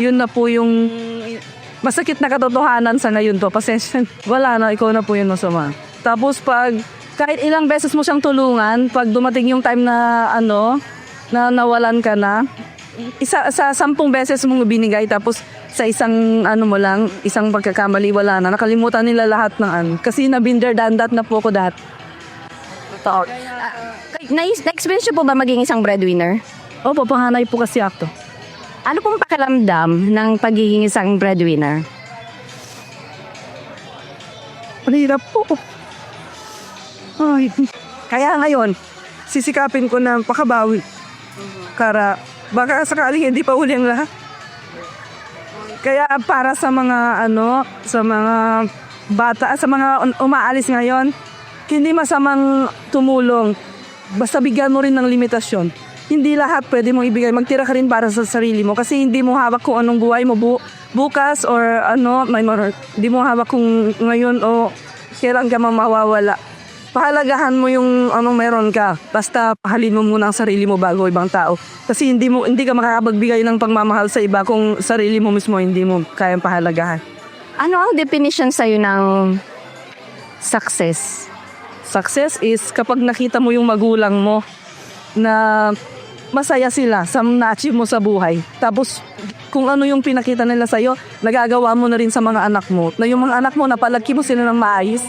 Yun na po yung masakit na katotohanan sa ngayon to. Pasensya, wala na, ikaw na po yung masama. Tapos pag, kahit ilang beses mo siyang tulungan, pag dumating yung time na ano, na nawalan ka na, isa sa sampung beses mong binigay tapos sa isang ano mo lang, isang pagkakamali wala na. Nakalimutan nila lahat ng ano. Kasi nabinder dandat na po ko dati. Totoo. Na- na-experience niyo po ba maging isang breadwinner? Opo, panganay po kasi ako. Ano pong pakiramdam ng pagiging isang breadwinner? Mahirap po. Ay. Kaya ngayon, sisikapin ko na pakabawi. Kara, baka sakaling hindi pa uli ang lahat. Kaya para sa mga ano, sa mga bata, sa mga umaalis ngayon, hindi masamang tumulong. Basta bigyan mo rin ng limitasyon. Hindi lahat pwede mong ibigay. Magtira ka rin para sa sarili mo kasi hindi mo hawak kung anong buhay mo bu- bukas or ano, may mar- hindi mo hawak kung ngayon o kailan ka mawawala. Pahalagahan mo yung anong meron ka. Basta pahalin mo muna ang sarili mo bago ibang tao. Kasi hindi mo hindi ka makakapagbigay ng pagmamahal sa iba kung sarili mo mismo hindi mo kayang pahalagahan. Ano ang definition sa'yo ng success? Success is kapag nakita mo yung magulang mo na masaya sila sa na-achieve mo sa buhay. Tapos kung ano yung pinakita nila sa'yo, nagagawa mo na rin sa mga anak mo. Na yung mga anak mo, napalaki mo sila ng maayos.